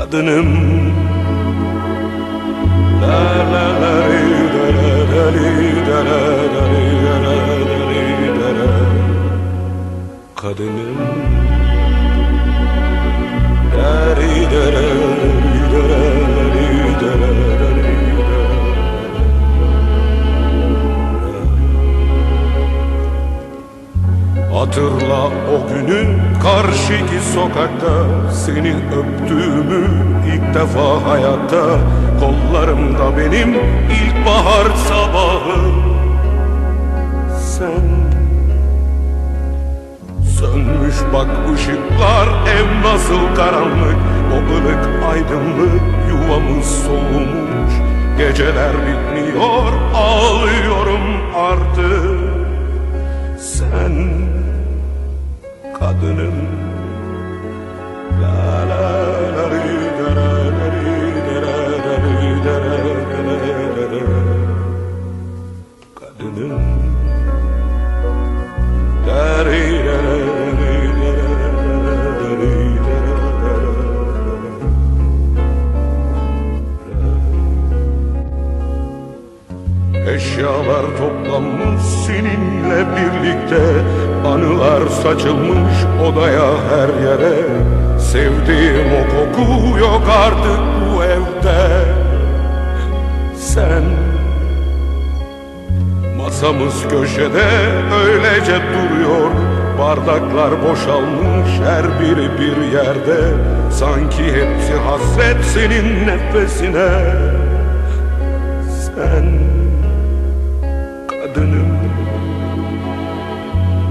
kadınım La Hatırla o günü karşıki sokakta Seni öptüğümü ilk defa hayatta. Kollarımda benim ilkbahar sabahı. Sen Sönmüş bak ışıklar ev nasıl karanlık. O ılık aydınlık yuvamız soğumuş. Geceler bitmiyor ağlıyorum artık kadınım Eşyalar toplanmış seninle birlikte. Anılar saçılmış odaya her yere. Sevdiğim o koku yok artık bu evde. Sen Masamız köşede öylece duruyor. Bardaklar boşalmış her biri bir yerde. Sanki hepsi hasret senin nefesine kadınım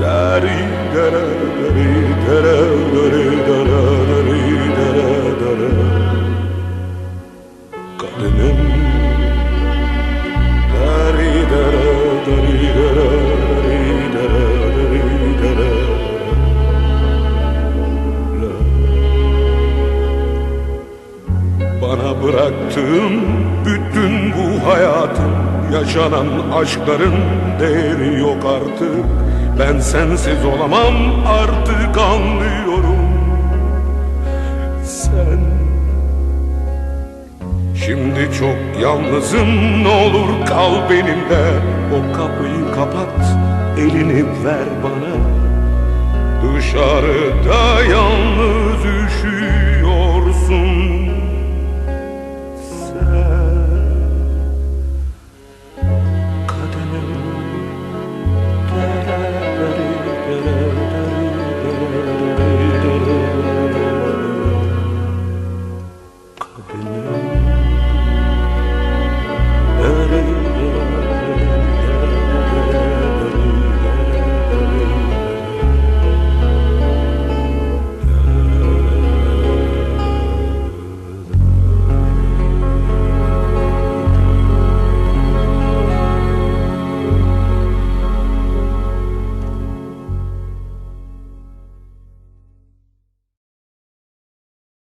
Dari dara dari dara dari dara dari dara dara Kadınım Dari dara dari dara dari. Bana bıraktığın bütün bu hayatın Yaşanan aşkların değeri yok artık. Ben sensiz olamam artık anlıyorum. Sen. Şimdi çok yalnızım ne olur kal benimle. O kapıyı kapat elini ver bana. Dışarıda yalnız